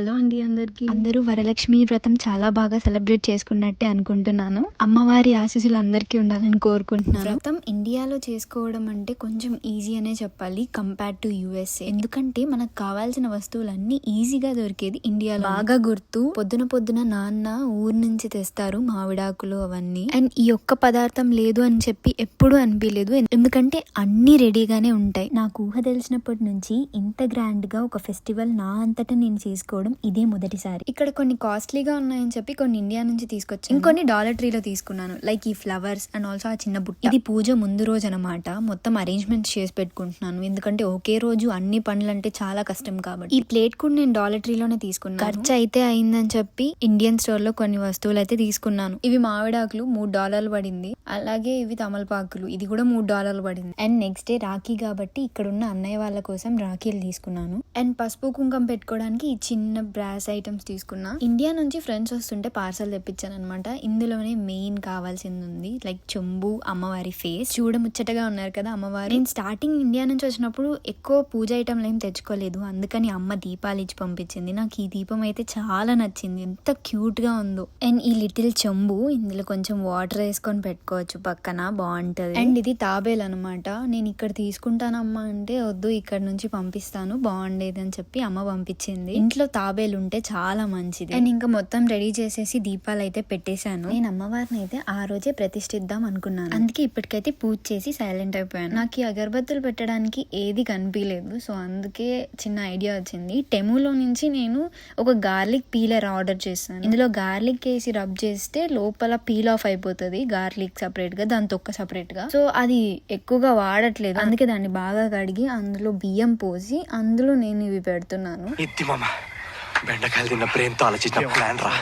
Hello అండి అందరికి. అందరూ వరలక్ష్మి వ్రతం చాలా బాగా సెలబ్రేట్ చేసుకున్నట్టే అనుకుంటున్నాను. అమ్మవారి ఆశీస్సులు అందరికీ ఉండాలని కోరుకుంటున్నాను. వ్రతం ఇండియాలో చేసుకోవడం అంటే కొంచెం ఈజీ అనే చెప్పాలి కంపేర్ టు యుఎస్ఏ ఎందుకంటే మనకు కావాల్సిన వస్తువులన్నీ ఈజీగా దొరికేది ఇండియాలో. బాగా గుర్తు పొద్దున పొద్దున నాన్న ఊరు నుంచి తెస్తారు మామిడాకులు అవన్నీ. అండ్ ఈ ఒక్క పదార్థం లేదు అని చెప్పి ఎప్పుడు అనిపించలేదు. ఎందుకంటే అన్ని రెడీగానే ఉంటాయి. నాకు ఊహ తెలిసినప్పటి నుంచి ఇంత గ్రాండ్గా ఒక ఫెస్టివల్ నా అంతటా నేను చేసుకోవడం ఇదే మొదటిసారి. ఇక్కడ కొన్ని కాస్ట్లీగా ఉన్నాయని చెప్పి కొన్ని ఇండియా నుంచి తీసుకొచ్చాను. ఇంకొన్ని డాలర్ ట్రీలో తీసుకున్నాను. లైక్ ఈ ఫ్లవర్స్ అండ్ ఆల్సో ఆ చిన్న బుట్ట. ఇది పూజ ముందు రోజు అనమాట మొత్తం అరేంజ్మెంట్స్ చేసి పెట్టుకుంటున్నాను. ఎందుకంటే ఒకే రోజు అన్ని పనులు అంటే చాలా కష్టం కాబట్టి. ఈ ప్లేట్ కూడా నేను డాలర్ ట్రీలోనే తీసుకున్నాను. ఖర్చు అయితే అయిందని చెప్పి ఇండియన్ స్టోర్లో కొన్ని వస్తువులు అయితే తీసుకున్నాను. ఇవి మామిడాకులు మూడు డాలర్లు పడింది. అలాగే ఇవి తమలపాకులు. ఇది కూడా మూడు డాలర్లు పడింది. అండ్ నెక్స్ట్ డే రాఖీ కాబట్టి ఇక్కడ ఉన్న అన్నయ్య వాళ్ళ కోసం రాఖీలు తీసుకున్నాను. అండ్ పసుపు కుంకం పెట్టుకోవడానికి ఈ చిన్న బ్రాస్ ఐటమ్స్ తీసుకున్నా. ఇండియా నుంచి ఫ్రెండ్స్ వస్తుంటే పార్సల్ తెప్పించాను అనమాట ఇందులోనే మెయిన్ కావాల్సింది ఉంది లైక్ చెంబు అమ్మవారి ఫేస్. చూడముచ్చటగా ఉన్నారు కదా అమ్మవారు. నేను స్టార్టింగ్ ఇండియా నుంచి వచ్చినప్పుడు ఎక్కువ పూజ ఐటమ్లు ఏం తెచ్చుకోలేదు. అందుకని అమ్మ దీపాలు ఇచ్చి పంపించింది. నాకు ఈ దీపం అయితే చాలా నచ్చింది. ఎంత క్యూట్గా ఉందో. అండ్ ఈ లిటిల్ చెంబు ఇందులో కొంచెం వాటర్ వేసుకొని పెట్టుకోవచ్చు పక్కన. బాగుంటది అండ్ ఇది తాబేల్ అనమాట నేను ఇక్కడ తీసుకుంటానమ్మా అంటే వద్దు ఇక్కడ నుంచి పంపిస్తాను. బాగుండేది అని చెప్పి అమ్మ పంపించింది. ఇంట్లో తాబేలు ఉంటే చాలా మంచిది. అండ్ ఇంకా మొత్తం రెడీ చేసేసి దీపాలు అయితే పెట్టేశాను. నేను అమ్మవారిని అయితే ఆ రోజే ప్రతిష్ఠిద్దాం అనుకున్నాను. అందుకే ఇప్పటికైతే పూజ చేసి సైలెంట్ అయిపోయాను. నాకు ఈ అగరబత్తులు పెట్టడానికి ఏది కనిపించలేదు. సో అందుకే చిన్న ఐడియా వచ్చింది. టెములో నుంచి నేను ఒక గార్లిక్ పీలర్ ఆర్డర్ చేశాను. ఇందులో గార్లిక్ వేసి రబ్ చేస్తే లోపల పీల్ ఆఫ్ అయిపోతుంది. గార్లిక్ సపరేట్గా దాని తొక్క సపరేట్గా సో అది ఎక్కువగా వాడట్లేదు. అందుకే దాన్ని బాగా కడిగి అందులో బియ్యం పోసి అందులో నేను ఇవి పెడుతున్నాను. బెండకాయలు తిన్న ప్రేమతో ఆలోచించిన ప్లాన్ రా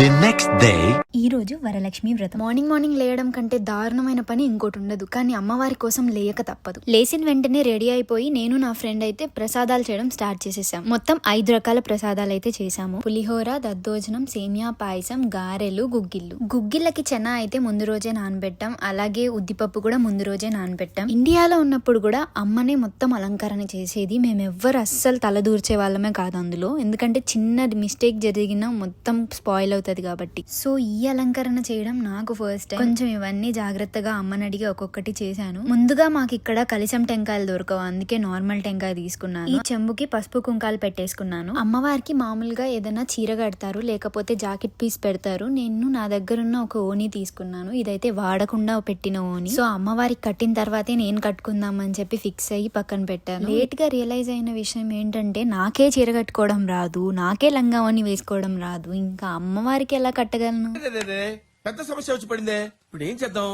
The next day. ఈ రోజు వరలక్ష్మి వ్రతం. మార్నింగ్ మార్నింగ్ లేయడం కంటే దారుణమైన పని ఇంకోటి ఉండదు కానీ అమ్మవారి కోసం లేయక తప్పదు. లేచిన వెంటనే రెడీ అయిపోయి నేను నా ఫ్రెండ్ అయితే ప్రసాదాలు చేయడం స్టార్ట్ చేసేసాం. మొత్తం ఐదు రకాల ప్రసాదాలు అయితే చేసాము పులిహోర దద్దోజనం సేమియా పాయసం గారెలు గుగ్గిళ్ళు. గుగ్గిళ్ళకి చెన అయితే ముందు రోజే నానబెట్టాం. అలాగే ఉద్దిపప్పు కూడా ముందు రోజే నానబెట్టాం. ఇండియాలో ఉన్నప్పుడు కూడా అమ్మనే మొత్తం అలంకరణ చేసేది మేము ఎవ్వరు అస్సలు తలదూర్చే వాళ్ళమే కాదు అందులో. ఎందుకంటే చిన్న మిస్టేక్ జరిగినా మొత్తం స్పాయిల్ అవుతుంది కాబట్టి. సో ఈ ఈ అలంకరణ చేయడం నాకు ఫస్ట్ టైం కొంచెం ఇవన్నీ జాగ్రత్తగా అమ్మని అడిగి ఒక్కొక్కటి చేశాను. ముందుగా మాకు ఇక్కడ కలిసం టెంకాయలు దొరకవు. అందుకే నార్మల్ టెంకాయ తీసుకున్నాను. ఈ చెంబుకి పసుపు కుంకాలు పెట్టేసుకున్నాను. అమ్మవారికి మామూలుగా ఏదైనా చీర కడతారు లేకపోతే జాకెట్ పీస్ పెడతారు. నేను నా దగ్గర ఉన్న ఒక ఓని తీసుకున్నాను. ఇదైతే వాడకుండా పెట్టిన ఓని సో అమ్మవారికి కట్టిన తర్వాతే నేను కట్టుకుందాం అని చెప్పి ఫిక్స్ అయ్యి పక్కన పెట్టాను. లేట్గా రియలైజ్ అయిన విషయం ఏంటంటే నాకే చీర కట్టుకోవడం రాదు. నాకే లంగా ఓని వేసుకోవడం రాదు. ఇంకా అమ్మవారికి ఎలా కట్టగలను? అరెరెరె, పెద్ద సమస్య వచ్చి పడిందే. ఇప్పుడు ఏం చేద్దాం?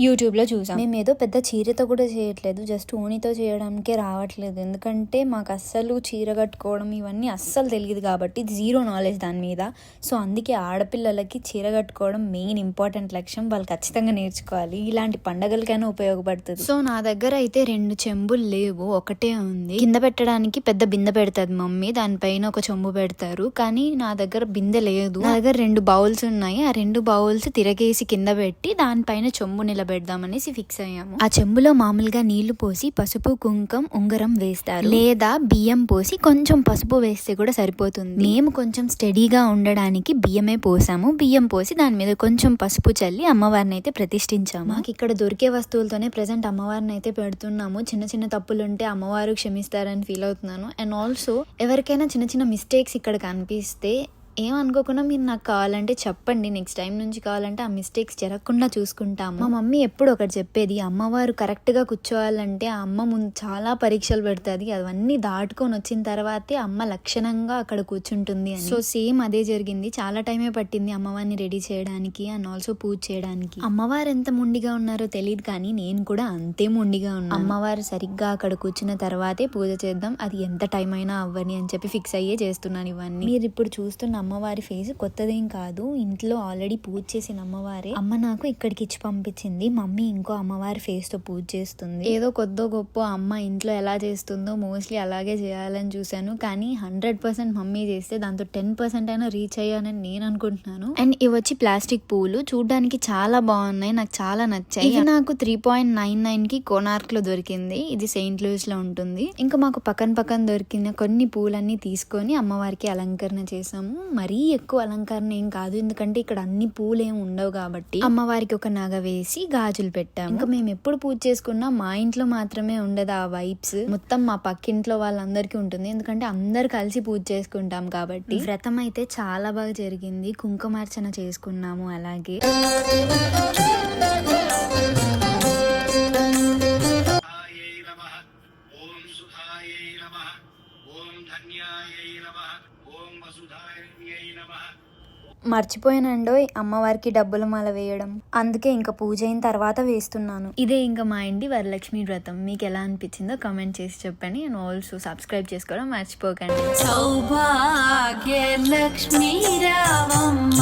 యూట్యూబ్లో చూసాం. మేము ఏదో పెద్ద చీరతో కూడా చేయట్లేదు. జస్ట్ ఓనితో చేయడానికే రావట్లేదు. ఎందుకంటే మాకు అస్సలు చీర కట్టుకోవడం ఇవన్నీ అస్సలు తెలియదు కాబట్టి జీరో నాలెడ్జ్ దాని మీద. సో అందుకే ఆడపిల్లలకి చీర కట్టుకోవడం మెయిన్ ఇంపార్టెంట్ లక్ష్యం. వాళ్ళు ఖచ్చితంగా నేర్చుకోవాలి. ఇలాంటి పండగలకైనా ఉపయోగపడుతుంది. సో నా దగ్గర అయితే రెండు చెంబులు లేవు. ఒకటే ఉంది. కింద పెట్టడానికి పెద్ద బిందె పెడుతుంది మమ్మీ. దానిపైన ఒక చెంబు పెడతారు. కానీ నా దగ్గర బిందె లేదు. నా దగ్గర రెండు బౌల్స్ ఉన్నాయి. ఆ రెండు బౌల్స్ తిరగేసి కింద పెట్టి దానిపైన చెంబు నిలబెడదామనేసి ఫిక్స్ అయ్యాము. ఆ చెంబులో మామూలుగా నీళ్ళు పోసి పసుపు కుంకం ఉంగరం వేస్తారు. లేదా బియ్యం పోసి కొంచెం పసుపు వేస్తే కూడా సరిపోతుంది. మేము కొంచెం స్టడీగా ఉండడానికి బియ్యమే పోసాము. బియ్యం పోసి దాని మీద కొంచెం పసుపు చల్లి అమ్మవారిని అయితే ప్రతిష్ఠించాము. మాకు ఇక్కడ దొరికే వస్తువులతోనే ప్రెసెంట్ అమ్మవారిని అయితే పెడుతున్నాము. చిన్న చిన్న తప్పులు ఉంటే అమ్మవారు క్షమిస్తారని ఫీల్ అవుతున్నాను. అండ్ ఆల్సో ఎవరికైనా చిన్న చిన్న మిస్టేక్స్ ఇక్కడ కనిపిస్తే ఏమనుకోకుండా మీరు నాకు కావాలంటే చెప్పండి. నెక్స్ట్ టైం నుంచి కావాలంటే ఆ మిస్టేక్స్ జరగకుండా చూసుకుంటాము. మా మమ్మీ ఎప్పుడు ఒకటి చెప్పేది అమ్మవారు కరెక్ట్గా కూర్చోవాలంటే ఆ అమ్మ ముందు చాలా పరీక్షలు పెడుతుంది. అవన్నీ దాటుకొని వచ్చిన తర్వాతే అమ్మ లక్షణంగా అక్కడ కూర్చుంటుంది సో సేమ్ అదే జరిగింది. చాలా టైమే పట్టింది అమ్మవారిని రెడీ చేయడానికి అండ్ ఆల్సో పూజ చేయడానికి. అమ్మవారు ఎంత మొండిగా ఉన్నారో తెలియదు కానీ నేను కూడా అంతే మొండిగా ఉన్నాను. అమ్మవారు సరిగ్గా అక్కడ కూర్చున్న తర్వాతే పూజ చేద్దాం. అది ఎంత టైం అయినా అవ్వని అని చెప్పి ఫిక్స్ అయ్యే చేస్తున్నాను ఇవన్నీ. మీరు ఇప్పుడు చూస్తున్న అమ్మవారి ఫేస్ కొత్తదేం కాదు. ఇంట్లో ఆల్రెడీ పూజ చేసిన అమ్మవారే. అమ్మ నాకు ఇక్కడికి ఇచ్చి పంపించింది. మమ్మీ ఇంకో అమ్మవారి ఫేస్తో పూజ చేస్తుంది. ఏదో కొద్దో గొప్ప అమ్మ ఇంట్లో ఎలా చేస్తుందో మోస్ట్లీ అలాగే చేయాలని చూశాను. కానీ హండ్రెడ్ పర్సెంట్ మమ్మీ చేస్తే దాంతో టెన్ పర్సెంట్ అయినా రీచ్ అయ్యానని నేను అనుకుంటున్నాను. అండ్ ఇవి వచ్చి ప్లాస్టిక్ పూలు చూడడానికి చాలా బాగున్నాయి. నాకు చాలా నచ్చాయి. ఇది నాకు త్రీ పాయింట్ నైన్ నైన్కి కోనార్క్లో దొరికింది. ఇది సెయింట్ లూయిస్లో ఉంటుంది. ఇంకా మాకు పక్కన పక్కన దొరికిన కొన్ని పూలన్నీ తీసుకొని అమ్మవారికి అలంకరణ చేసాము మరీ ఎక్కువ అలంకరణ ఏం కాదు. ఎందుకంటే ఇక్కడ అన్ని పూలు ఉండవు కాబట్టి అమ్మవారికి ఒక నగ వేసి గాజులు పెట్టాము. ఇంకా మేము ఎప్పుడు పూజ చేసుకున్నా మా ఇంట్లో మాత్రమే ఉండదు ఆ వైబ్స్. మొత్తం మా పక్కింట్లో వాళ్ళందరికీ ఉంటుంది. ఎందుకంటే అందరు కలిసి పూజ చేసుకుంటాం కాబట్టి. వ్రతం అయితే చాలా బాగా జరిగింది. కుంకుమార్చన చేసుకున్నాము అలాగే. ఓం నమః. ఓం ధన్యాయై నమః. ఓం వసుధాయై నమః. మర్చిపోయానండోయ్ అమ్మవారికి డబ్బుల మాల వేయడం. అందుకే ఇంకా పూజ అయిన తర్వాత వేస్తున్నాను. ఇదే ఇంకా మా ఇంటి వరలక్ష్మి వ్రతం. మీకు ఎలా అనిపించిందో కమెంట్ చేసి చెప్పండి. అండ్ ఆల్సో సబ్స్క్రైబ్ చేసుకోవడం మర్చిపోకండి. రావమ్మ